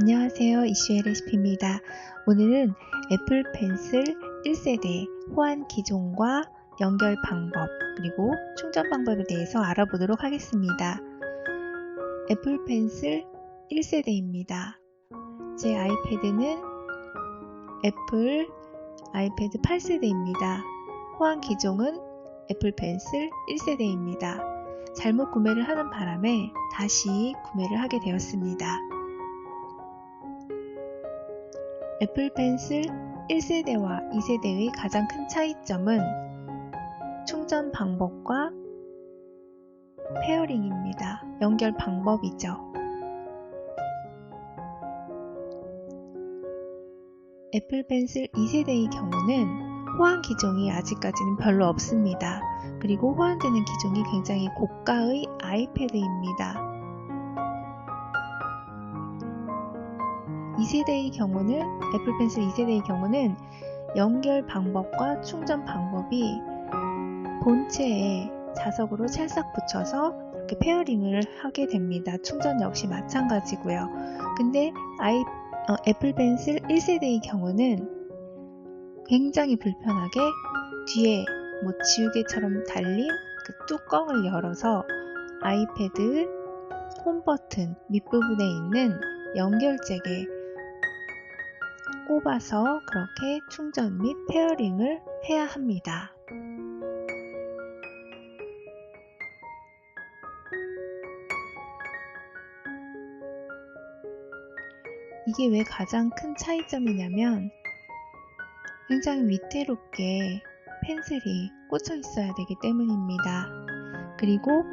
안녕하세요. 이슈의 레시피입니다. 오늘은 애플 펜슬 1세대 호환 기종과 연결 방법 그리고 충전 방법에 대해서 알아보도록 하겠습니다. 애플 펜슬 1세대입니다. 제 아이패드는 애플 아이패드 8세대입니다. 호환 기종은 애플 펜슬 1세대입니다. 잘못 구매를 하는 바람에 다시 구매를 하게 되었습니다. 애플 펜슬 1세대와 2세대의 가장 큰 차이점은 충전 방법과 페어링입니다. 연결 방법이죠. 애플 펜슬 2세대의 경우는 호환 기종이 아직까지는 별로 없습니다. 그리고 호환되는 기종이 굉장히 고가의 아이패드입니다. 2세대의 경우는 애플 펜슬 2세대의 경우는 연결 방법과 충전 방법이 본체에 자석으로 찰싹 붙여서 이렇게 페어링을 하게 됩니다. 충전 역시 마찬가지고요. 근데 아이, 어, 애플 펜슬 1세대의 경우는 굉장히 불편하게 뒤에 뭐 지우개처럼 달린 그 뚜껑을 열어서 아이패드 홈 버튼 밑부분에 있는 연결잭에 꼽아서 그렇게 충전 및 페어링을 해야 합니다. 이게 왜 가장 큰 차이점이냐면 굉장히 위태롭게 펜슬이 꽂혀 있어야 되기 때문입니다. 그리고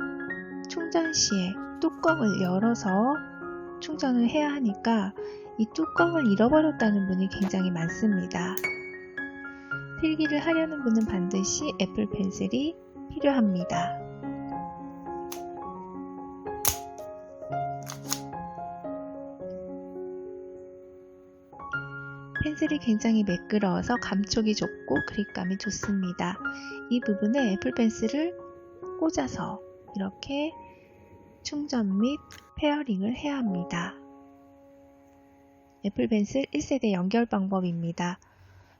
충전 시에 뚜껑을 열어서 충전을 해야 하니까 이 뚜껑을 잃어버렸다는 분이 굉장히 많습니다. 필기를 하려는 분은 반드시 애플 펜슬이 필요합니다. 펜슬이 굉장히 매끄러워서 감촉이 좋고 그립감이 좋습니다. 이 부분에 애플 펜슬을 꽂아서 이렇게 충전 및 페어링을 해야 합니다. 애플 펜슬 1세대 연결 방법입니다.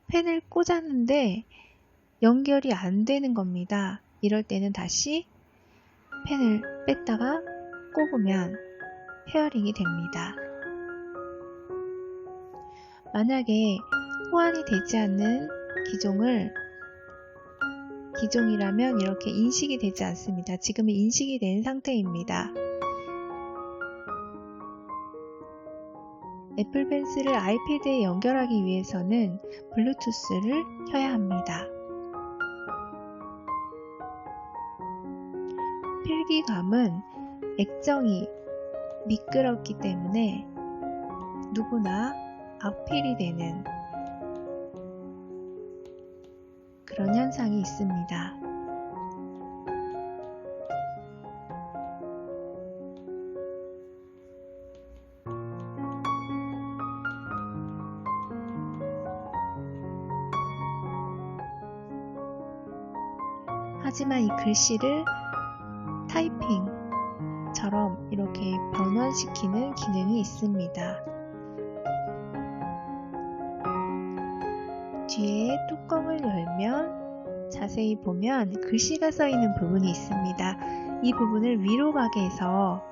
펜을 꽂았는데 연결이 안 되는 겁니다. 이럴 때는 다시 펜을 뺐다가 꼽으면 페어링이 됩니다. 만약에 호환이 되지 않는 기종을 기종이라면 이렇게 인식이 되지 않습니다. 지금은 인식이 된 상태입니다. 애플 펜슬을 아이패드에 연결하기 위해서는 블루투스를 켜야 합니다. 필기감은 액정이 미끄럽기 때문에 누구나 악필이 되는 그런 현상이 있습니다. 하지만 이 글씨를 타이핑처럼 이렇게 변환시키는 기능이 있습니다. 뒤에 뚜껑을 열면 자세히 보면 글씨가 써 있는 부분이 있습니다. 이 부분을 위로 가게 해서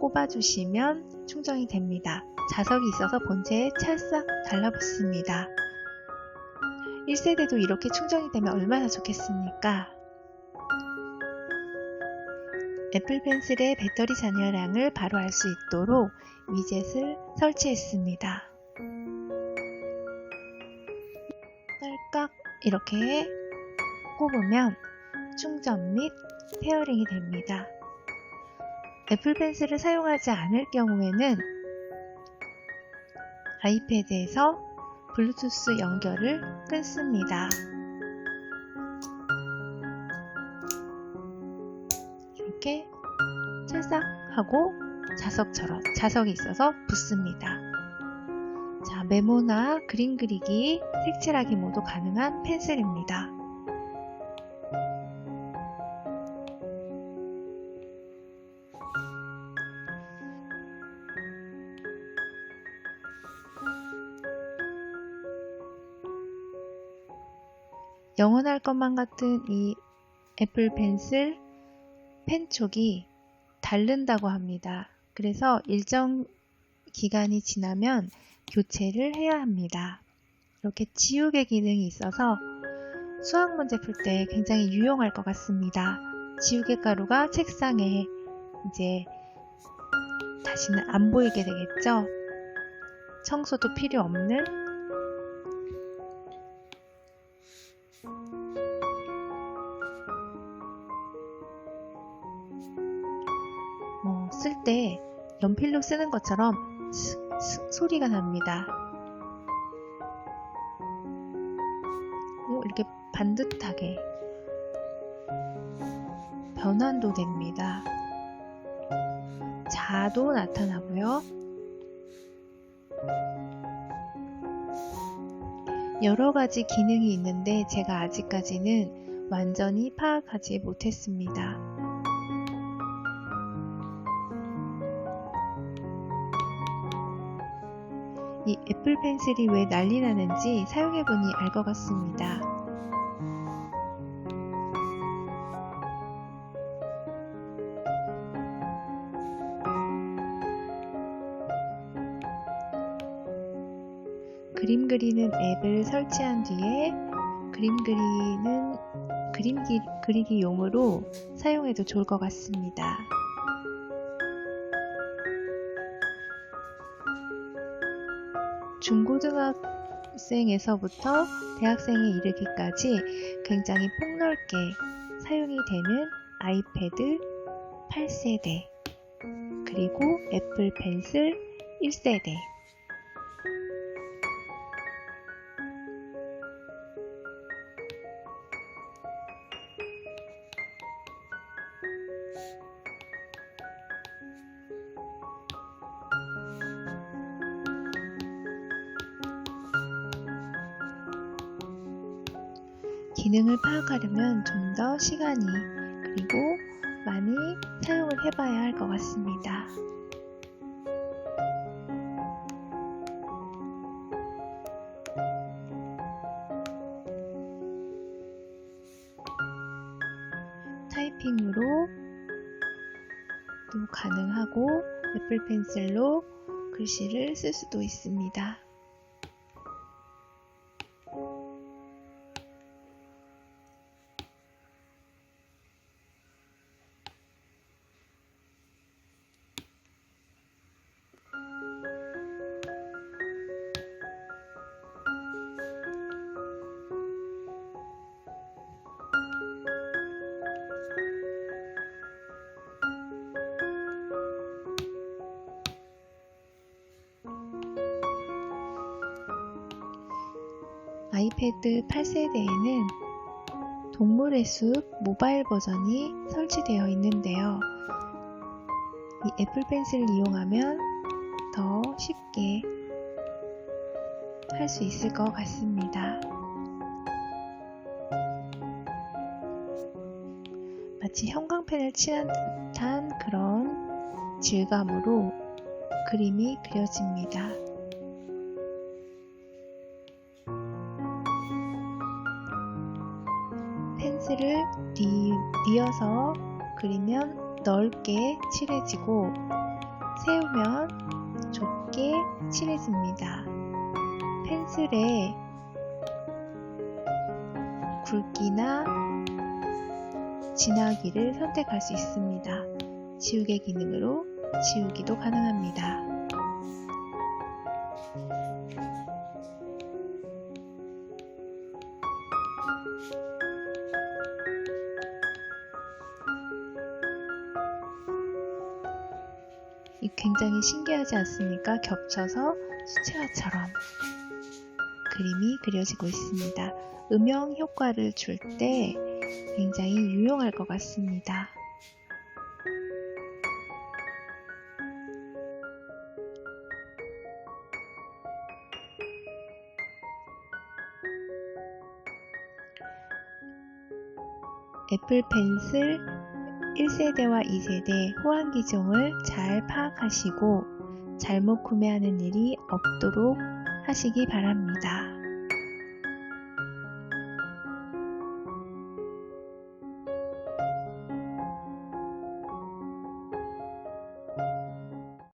꼽아주시면 충전이 됩니다. 자석이 있어서 본체에 찰싹 달라붙습니다. 1세대도 이렇게 충전이 되면 얼마나 좋겠습니까? 애플 펜슬의 배터리 잔여량을 바로 알 수 있도록 위젯을 설치했습니다. 딸깍 이렇게 꼽으면 충전 및 페어링이 됩니다. 애플 펜슬을 사용하지 않을 경우에는 아이패드에서 블루투스 연결을 끊습니다. 이렇게 찰싹 하고 자석처럼 자석이 있어서 붙습니다. 자, 메모나 그림 그리기, 색칠하기 모두 가능한 펜슬입니다. 영원할 것만 같은 이 애플 펜슬 펜촉이 닳는다고 합니다. 그래서 일정 기간이 지나면 교체를 해야 합니다. 이렇게 지우개 기능이 있어서 수학 문제 풀 때 굉장히 유용할 것 같습니다. 지우개 가루가 책상에 이제 다시는 안 보이게 되겠죠? 청소도 필요 없는 쓸 때 연필로 쓰는 것처럼 슥, 슥 소리가 납니다. 오, 이렇게 반듯하게 변환도 됩니다. 자도 나타나고요. 여러 가지 기능이 있는데 제가 아직까지는 완전히 파악하지 못했습니다. 이 애플 펜슬이 왜 난리 나는지 사용해보니 알 것 같습니다. 그림 그리는 앱을 설치한 뒤에 그림 그리는 그림 기, 그리기 용으로 사용해도 좋을 것 같습니다. 중고등학생에서부터 대학생에 이르기까지 굉장히 폭넓게 사용이 되는 아이패드 8세대 그리고 애플 펜슬 1세대 기능을 파악하려면 좀 더 시간이 그리고 많이 사용을 해봐야 할 것 같습니다. 타이핑으로 도 가능하고 애플 펜슬로 글씨를 쓸 수도 있습니다. 아이패드 8세대에는 동물의 숲 모바일 버전이 설치되어 있는데요. 이 애플 펜슬을 이용하면 더 쉽게 할 수 있을 것 같습니다. 마치 형광펜을 칠한 듯한 그런 질감으로 그림이 그려집니다. 펜슬을 뒤, 이어서 그리면 넓게 칠해지고 세우면 좁게 칠해집니다. 펜슬의 굵기나 진하기를 선택할 수 있습니다. 지우개 기능으로 지우기도 가능합니다. 굉장히 신기하지 않습니까? 겹쳐서 수채화처럼 그림이 그려지고 있습니다. 음영 효과를 줄 때 굉장히 유용할 것 같습니다. 애플 펜슬 1세대와 2세대 호환 기종을 잘 파악하시고 잘못 구매하는 일이 없도록 하시기 바랍니다.